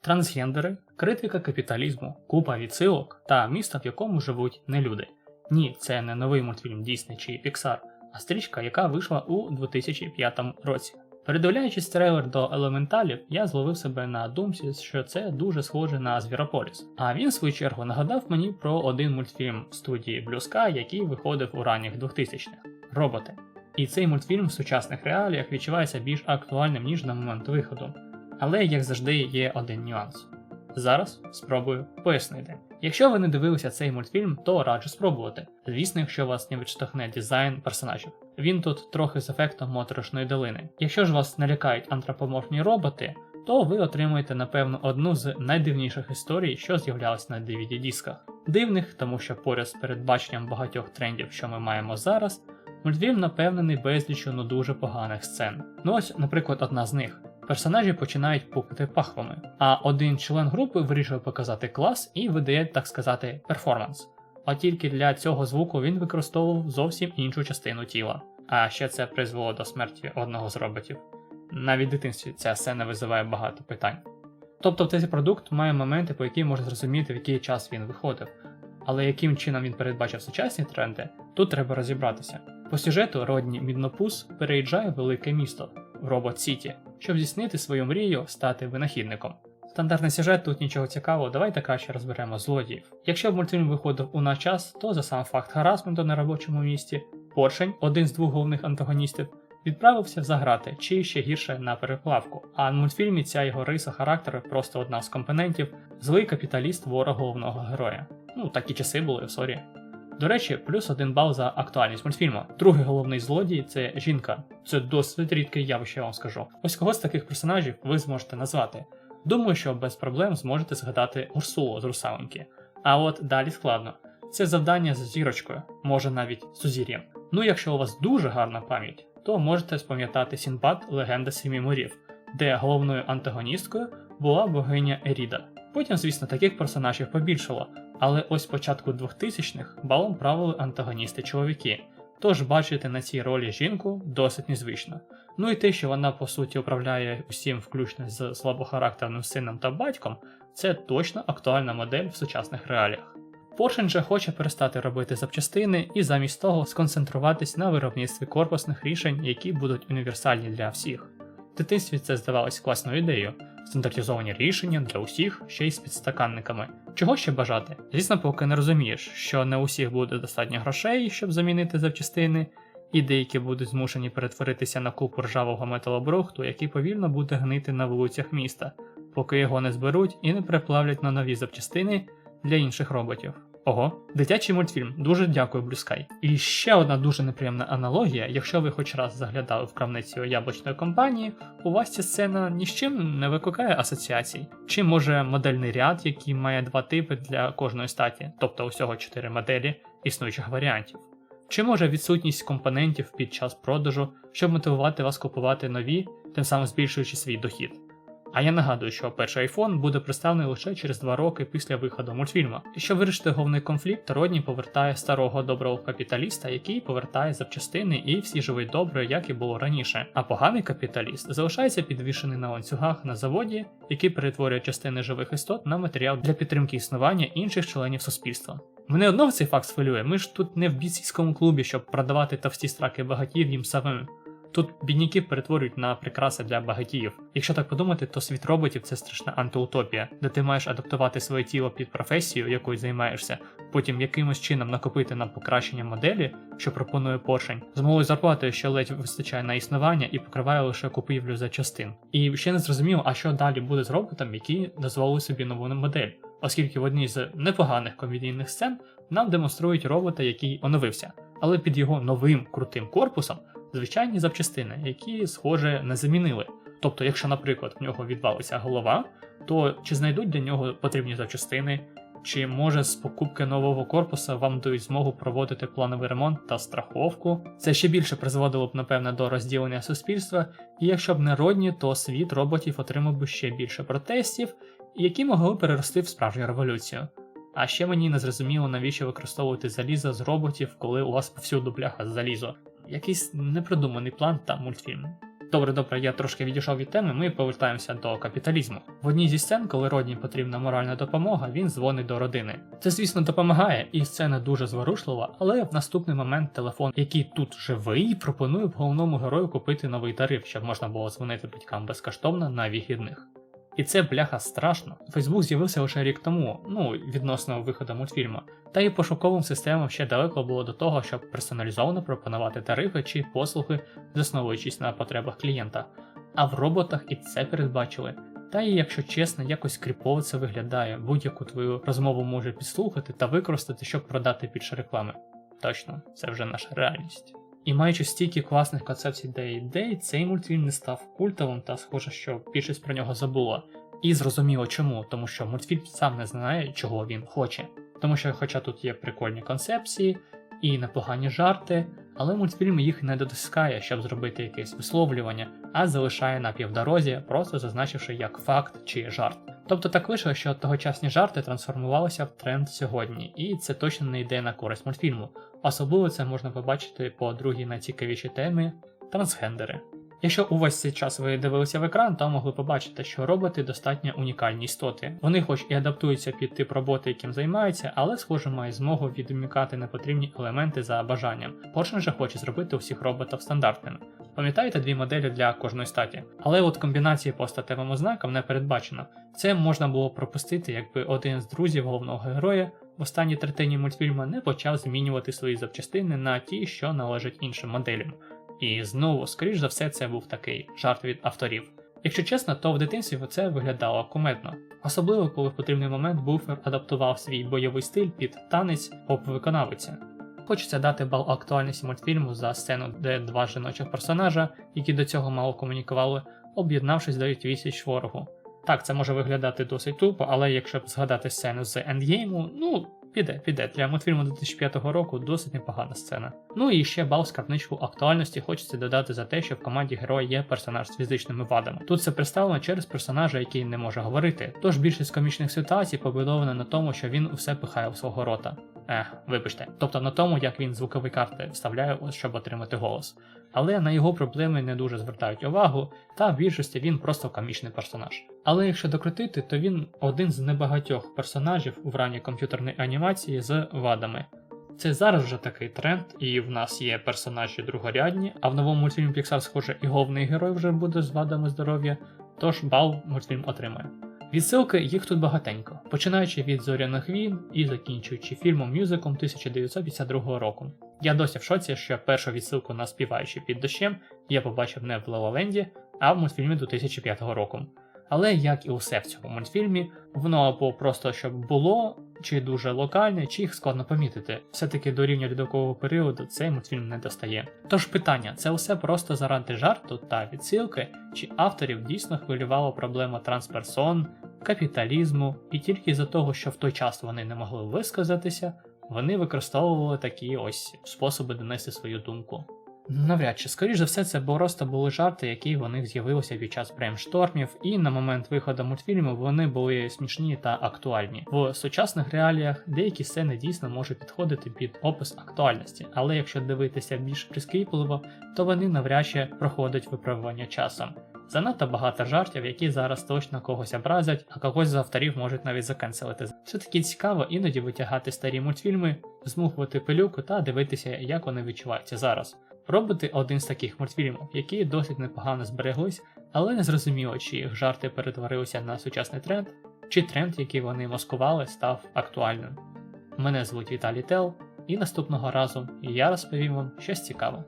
трансгендери, критика капіталізму, купа відсилок та місто, в якому живуть не люди. Ні, це не новий мультфільм Disney чи Pixar, а стрічка, яка вийшла у 2005 році. Передивляючись трейлер до елементалів, я зловив себе на думці, що це дуже схоже на Звірополіс. А він, в свою чергу, нагадав мені про один мультфільм студії Sky, який виходив у ранніх 2000-х роботи. І цей мультфільм в сучасних реаліях відчувається більш актуальним, ніж на момент виходу. Але, як завжди, є один нюанс. Зараз спробую пояснити. Якщо ви не дивилися цей мультфільм, то раджу спробувати. Звісно, якщо вас не відштовхне дизайн персонажів. Він тут трохи з ефектом моторошної долини. Якщо ж вас налякають антропоморфні роботи, то ви отримуєте, напевно, одну з найдивніших історій, що з'являлись на DVD-дисках. Дивних, тому що поряд з передбаченням багатьох трендів, що ми маємо зараз, мультфільм наповнений безлічю ну дуже поганих сцен. Ну ось, наприклад, одна з них. Персонажі починають пукати пахвами, а один член групи вирішує показати клас і видає, так сказати, перформанс. А тільки для цього звуку він використовував зовсім іншу частину тіла. А ще це призвело до смерті одного з роботів. Навіть в дитинстві ця сцена визиває багато питань. Тобто цей продукт має моменти, по яким можна зрозуміти, в який час він виходив, але яким чином він передбачив сучасні тренди, тут треба розібратися. По сюжету Родні Міднопус переїжджає в велике місто в Робот Сіті, щоб здійснити свою мрію стати винахідником. Стандартний сюжет тут нічого цікавого, давайте краще розберемо злодіїв. Якщо б мультфільм виходив у наш час, то за сам факт харасменту на робочому місці, Поршень, один з двох головних антагоністів, відправився в заграти чи ще гірше на переплавку. А в мультфільмі ця його риса характеру просто одна з компонентів злий капіталіст ворог головного героя. Ну такі часи були, сорі. До речі, плюс один бал за актуальність мультфільму. Другий головний злодій це жінка. Це досить рідке явище, я вам скажу. Ось кого з таких персонажів ви зможете назвати. Думаю, що без проблем зможете згадати Урсулу з русаленьки. А от далі складно. Це завдання з зірочкою, може навіть сузір'ям. Ну, якщо у вас дуже гарна пам'ять, то можете спам'ятати Сінбад Легенда Сімі морів, де головною антагоністкою була богиня Еріда. Потім, звісно, таких персонажів побільшало, але ось початку 2000-х балом правили антагоністи чоловіки. Тож бачити на цій ролі жінку досить незвично. Ну і те, що вона по суті управляє усім, включно з слабохарактерним сином та батьком, це точно актуальна модель в сучасних реаліях. Поршень же хоче перестати робити запчастини і замість того сконцентруватись на виробництві корпусних рішень, які будуть універсальні для всіх. В дитинстві це здавалось класною ідеєю, стандартизовані рішення для усіх, ще й з підстаканниками. Чого ще бажати? Звісно, поки не розумієш, що не усіх буде достатньо грошей, щоб замінити запчастини, і деякі будуть змушені перетворитися на купу ржавого металобрухту, який повільно буде гнити на вулицях міста, поки його не зберуть і не переплавлять на нові запчастини для інших роботів. Ого, дитячий мультфільм. Дуже дякую, Sky. І ще одна дуже неприємна аналогія. Якщо ви хоч раз заглядали в крамницю яблучної компанії, у вас ця сцена ні з чим не викликає асоціацій. Чи може модельний ряд, який має два типи для кожної статі, тобто усього чотири моделі існуючих варіантів. Чи може відсутність компонентів під час продажу, щоб мотивувати вас купувати нові, тим самим збільшуючи свій дохід. А я нагадую, що перший iPhone буде представлений лише через 2 роки після виходу мультфільму. І щоб вирішити головний конфлікт, Родні повертає старого доброго капіталіста, який повертає запчастини і всі живуть добре, як і було раніше. А поганий капіталіст залишається підвішений на ланцюгах на заводі, який перетворює частини живих істот на матеріал для підтримки існування інших членів суспільства. Мене одного цей факт схвилює. Ми ж тут не в бійцівському клубі, щоб продавати товсті страки багатів їм самим. Тут бідняки перетворюють на прикраси для багатіїв. Якщо так подумати, то світ роботів це страшна антиутопія, де ти маєш адаптувати своє тіло під професію, якою займаєшся, потім якимось чином накопити на покращення моделі, що пропонує поршень, з малою зарплатою, що ледь вистачає на існування і покриває лише купівлю за частин. І ще не зрозуміло, а що далі буде з роботом, які дозволили собі нову модель, оскільки в одній з непоганих комедійних сцен нам демонструють робота, який оновився, але під його новим крутим корпусом звичайні запчастини, які, схоже, не замінили. Тобто, якщо, наприклад, в нього відвалиться голова, то чи знайдуть для нього потрібні запчастини, чи може з покупки нового корпуса вам дають змогу проводити плановий ремонт та страховку. Це ще більше призводило б, напевне, до розділення суспільства, і якщо б не родні, то світ роботів отримав би ще більше протестів, які могли перерости в справжню революцію. А ще мені не зрозуміло, навіщо використовувати залізо з роботів, коли у вас повсюду бляха залізо якийсь непродуманий план та мультфільм. Добре, добре, я трошки відійшов від теми. Ми повертаємося до капіталізму. В одній зі сцен, коли Родні потрібна моральна допомога, він дзвонить до родини. Це, звісно, допомагає, і сцена дуже зворушлива, але в наступний момент телефон, який тут живий, пропонує головному герою купити новий тариф, щоб можна було дзвонити батькам безкоштовно на вихідних. І це бляха страшно. Фейсбук з'явився лише рік тому, ну відносно виходу мультфільму, та і пошуковим системам ще далеко було до того, щоб персоналізовано пропонувати тарифи чи послуги, засновуючись на потребах клієнта. А в роботах і це передбачили. Та і якщо чесно, якось кріпово це виглядає, будь-яку твою розмову може підслухати та використати, щоб продати більше реклами. Точно, це вже наша реальність. І маючи стільки класних концепцій та ідей, цей мультфільм не став культовим та схоже, що більшість про нього забула. І зрозуміло чому, тому що мультфільм сам не знає, чого він хоче. Тому що, хоча тут є прикольні концепції і непогані жарти, але мультфільм їх не дотискає, щоб зробити якесь висловлювання, а залишає на півдорозі, просто зазначивши як факт чи жарт. Тобто так вийшло, що тогочасні жарти трансформувалися в тренд сьогодні, і це точно не йде на користь мультфільму. Особливо це можна побачити по другій найцікавішій темі трансгендери. Якщо увесь цей час ви дивилися в екран, то могли побачити, що роботи достатньо унікальні істоти. Вони, хоч і адаптуються під тип роботи, яким займаються, але, схоже, мають змогу відмікати непотрібні елементи за бажанням. Поршень же хоче зробити усіх роботів стандартними. Пам'ятаєте дві моделі для кожної статі, але от комбінації по статевим ознакам не передбачено. Це можна було пропустити, якби один з друзів головного героя в останній третині мультфільму не почав змінювати свої запчастини на ті, що належать іншим моделям. І знову, скоріш за все, це був такий жарт від авторів. Якщо чесно, то в дитинстві це виглядало кумедно, особливо коли в потрібний момент буфер адаптував свій бойовий стиль під танець поп-виконавиця. Хочеться дати бал актуальності мультфільму за сцену, де два жіночих персонажа, які до цього мало комунікували, об'єднавшись дають відсіч ворогу. Так, це може виглядати досить тупо, але якщо б згадати сцену з ендгейму, ну піде, піде. Для мультфільму 2005 року досить непогана сцена. Ну і ще бал скарбничку актуальності хочеться додати за те, що в команді героя є персонаж з фізичними вадами. Тут це представлено через персонажа, який не може говорити. Тож більшість комічних ситуацій побудована на тому, що він усе пихає у свого рота. Ех, вибачте, тобто на тому, як він звукові карти вставляє, щоб отримати голос. Але на його проблеми не дуже звертають увагу, та в більшості він просто комічний персонаж. Але якщо докрутити, то він один з небагатьох персонажів в ранній комп'ютерній анімації з вадами. Це зараз вже такий тренд, і в нас є персонажі другорядні, а в новому мультфільмі Pixar, схоже, і головний герой вже буде з вадами здоров'я, тож бал мультфільм отримає. Відсилки їх тут багатенько, починаючи від зоряних війн і закінчуючи фільмом мюзиком 1952 року. Я досі в шоці, що першу відсилку на співаючи під дощем я побачив не в Лелаленді, а в мультфільмі 2005 року. Але як і усе в цьому мультфільмі, воно або просто щоб було, чи дуже локальне, чи їх складно помітити. Все-таки до рівня льодового періоду цей мультфільм не достає. Тож питання: це все просто заради жарту та відсилки, чи авторів дійсно хвилювала проблема трансперсон, капіталізму, і тільки за того, що в той час вони не могли висказатися, вони використовували такі ось способи донести свою думку. Навряд чи, скоріш за все, це просто були жарти, які в них з'явилися під час брейнштормів, і на момент виходу мультфільму вони були смішні та актуальні. В сучасних реаліях деякі сцени дійсно можуть підходити під опис актуальності, але якщо дивитися більш прискіпливо, то вони навряд чи проходять виправлення часом. Занадто багато жартів, які зараз точно когось образять, а когось з авторів можуть навіть заканцелити. Все таки цікаво іноді витягати старі мультфільми, змухувати пилюку та дивитися, як вони відчуваються зараз. Роботи один з таких мультфільмів, які досить непогано збереглись, але не зрозуміло, чи їх жарти перетворилися на сучасний тренд, чи тренд, який вони маскували, став актуальним. Мене звуть Віталій Тел, і наступного разу я розповім вам щось цікаве.